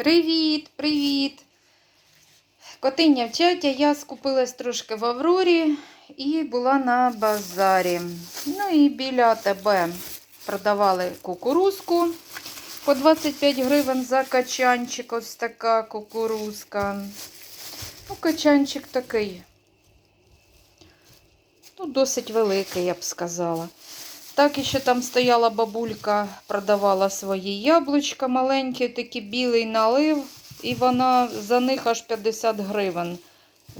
Привіт, привіт. Котиня в чаті. Я скупилась трошки в Аврорі і була на базарі. Ну і біля АТБ продавали кукурузку по 25 гривень за качанчик. Ось така кукурузка. Ну, качанчик такий. Ну, досить великий, я б сказала. Так, і ще там стояла бабулька, продавала свої яблучка маленькі, такий білий налив, і вона за них аж 50 гривень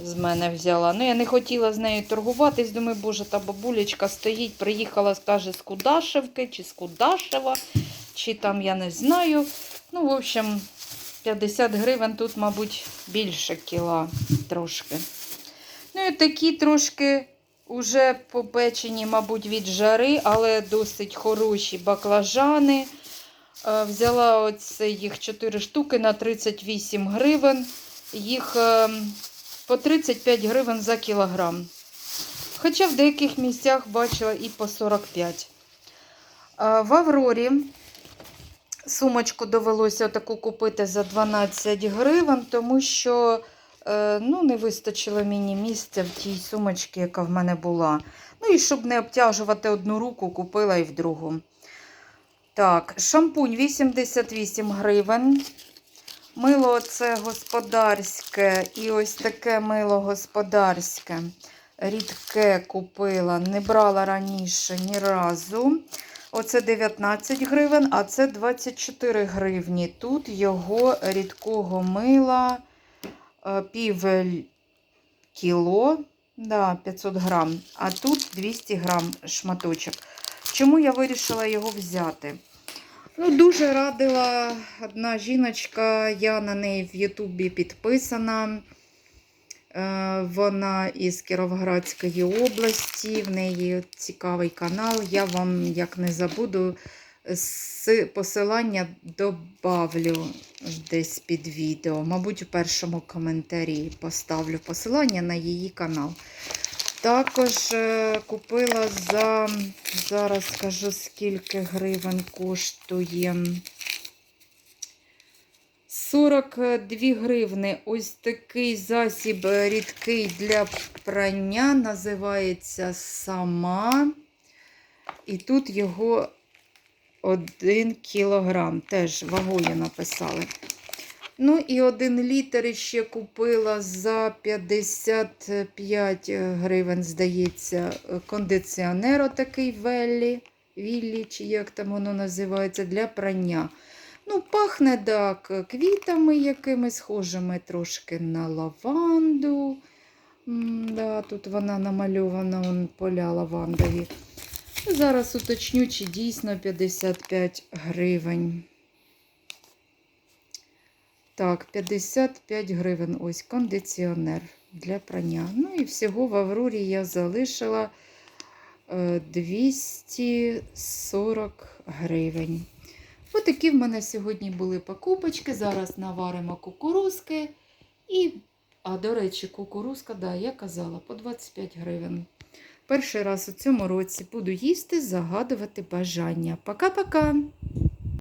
з мене взяла. Ну, я не хотіла з нею торгуватись. Думаю, боже, та бабулечка стоїть, приїхала, скаже, з Кудашевки чи з Кудашева, чи там я не знаю. Ну, в общем, 50 гривень тут, мабуть, більше кіла трошки. Ну і такі трошки уже попечені, мабуть, від жари, але досить хороші баклажани. Е, Взяла оце їх 4 штуки на 38 гривень. Їх е, по 35 гривень за кілограм. Хоча в деяких місцях бачила і по 45. Е, В Аврорі сумочку довелося таку купити за 12 гривень, тому що ну, не вистачило мені місця в тій сумочці, яка в мене була. Ну і щоб не обтяжувати одну руку, купила і в другу. Так, шампунь 88 гривень. Мило це господарське і ось таке мило господарське. Рідке купила, не брала раніше ні разу. Оце 19 гривень, а це 24 гривні. Тут його рідкого мила е, пів кіло, да, 500 грам, а тут 200 грам шматочок. Чому я вирішила його взяти? Ну, дуже радила одна жіночка, я на неї в Ютубі підписана. Е, Вона із Кіровоградської області, в неї цікавий канал. Я вам, як не забуду, з посилання добавлю десь під відео. Мабуть, у першому коментарі поставлю посилання на її канал. Також е, купила за, зараз скажу, скільки гривень коштує. 42 гривни. Ось такий засіб рідкий для прання. Називається сама. І тут його 1 кілограм. Теж вагою написали. Ну і 1 літр ще купила за 55 гривень, здається, кондиціонер отакий Веллі, Віллі, чи як там воно називається, для прання. Ну, пахне так квітами якимись схожими трошки на лаванду. М, Да, тут вона намальована, вон поля лавандові. Зараз уточню, чи дійсно 55 гривень. Так, 55 гривень. Ось кондиціонер для прання. Ну і всього в Аврорі я залишила е, 240 гривень. Отакі в мене сьогодні були покупочки. Зараз наваримо кукурузки. І, а, до речі, кукурузка, да, я казала, по 25 гривень. Перший раз у цьому році буду їсти, загадувати бажання. Пока-пока!